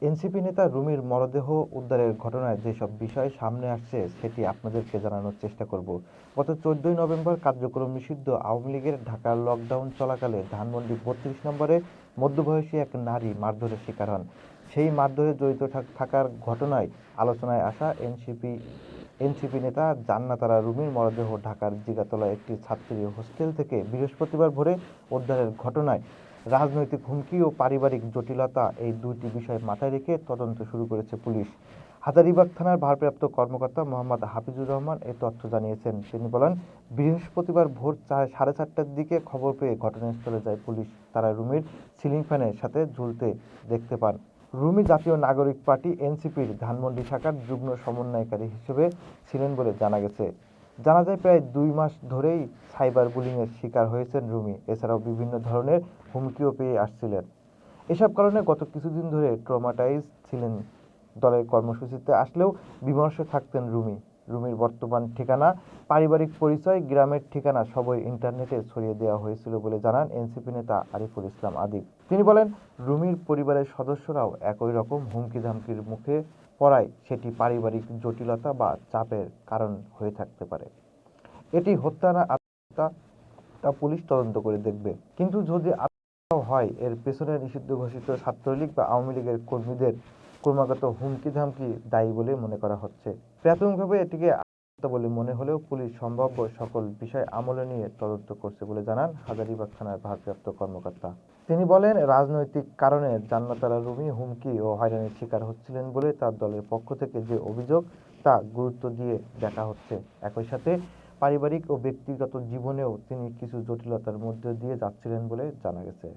NCP নেতা রুমির মরদেহ উদ্ধারের ঘটনায় যেসব বিষয় সামনে আসছে, সেটি আপনাদেরকে জানানোর চেষ্টা করব। গত চোদ্দই নভেম্বর কার্যক্রম নিষিদ্ধ আওয়ামী লীগের ঢাকার লকডাউন চলাকালে ধানমন্ডি বত্রিশ নম্বরে মধ্যবয়সী এক নারী মারধরের শিকার হন। সেই মারধরে জড়িত থাক- থাকার ঘটনায় আলোচনায় আসা এনসিপি এনসিপি নেতা জান্নাতারা রুমির মরদেহ ঢাকার জিগাতলা একটি ছাত্রী হোস্টেল থেকে বৃহস্পতিবার ভোরে উদ্ধারের ঘটনায় রাজনৈতিক হুমকি ও পারিবারিক জটিলতা এই দুটি বিষয় মাথায় রেখে তদন্ত শুরু করেছে পুলিশ। হাজারিবাগ থানার ভারপ্রাপ্ত কর্মকর্তা মোহাম্মদ হাফিজুর রহমান এই তথ্য জানিয়েছেন। তিনি বলেন, বৃহস্পতিবার ভোর সাড়ে চারটার দিকে খবর পেয়ে ঘটনাস্থলে যায় পুলিশ। তারা রুমির সিলিং ফ্যানের সাথে ঝুলতে দেখতে পান। রুমি জাতীয় নাগরিক পার্টি এনসিপির ধানমন্ডি শাখার যুগ্ম সমন্বয়কারী হিসেবে ছিলেন বলে জানা গেছে। জানা যায় প্রায় দুই মাস ধরেই সাইবার বুলিংয়ের শিকার হয়েছেন রুমি। এছাড়াও বিভিন্ন ধরনের হুমকিও পেয়ে আসছিলেন। এসব কারণে গত কিছুদিন ধরে ট্রমাটাইজ ছিলেন দলের কর্মসূচিতে। আসলেও বিমর্ষ থাকতেন রুমি। রুমির বর্তমান ঠিকানা। পারিবারিক পরিচয়, গ্রামের ঠিকানা সবই ইন্টারনেটে ছড়িয়ে দেওয়া হয়েছিল বলে জানান এনসিপি নেতা আরিফুল ইসলাম আদিব। তিনি বলেন, রুমির পরিবারের সদস্যরাও একই রকম হুমকি ধামকির মুখে পড়ায় সেটি পারিবারিক জটিলতা বা চাপের কারণ হয়ে থাকতে পারে। এটি হত্যা না, আত্মহত্যা, তা পুলিশ তদন্ত করে দেখবে। কিন্তু যদি হয়, এর পেছনে নিষিদ্ধ ঘোষিত ছাত্রলীগ বা আওয়ামী লীগের কর্মীদের ক্রমাগত হুমকি ধামকি দায়ী বলে মনে করা হচ্ছে। প্রাথমিকভাবে এটিকে বলে মনে হলেও পুলিশ সম্ভাব্য সকল বিষয় আমলে নিয়ে তদন্ত করছে বলে জানান হাজারীবাগ থানার ভারপ্রাপ্ত কর্মকর্তা। তিনি বলেন, রাজনৈতিক কারণে জান্নাতারা রুমি, হুমকি ও হয়রানির শিকার হচ্ছিলেন বলে তার দলের পক্ষ থেকে যে অভিযোগ, তা গুরুত্ব দিয়ে দেখা হচ্ছে। একই সাথে পারিবারিক ও ব্যক্তিগত জীবনেও তিনি কিছু জটিলতার মধ্যে দিয়ে যাচ্ছিলেন বলে জানা গেছে।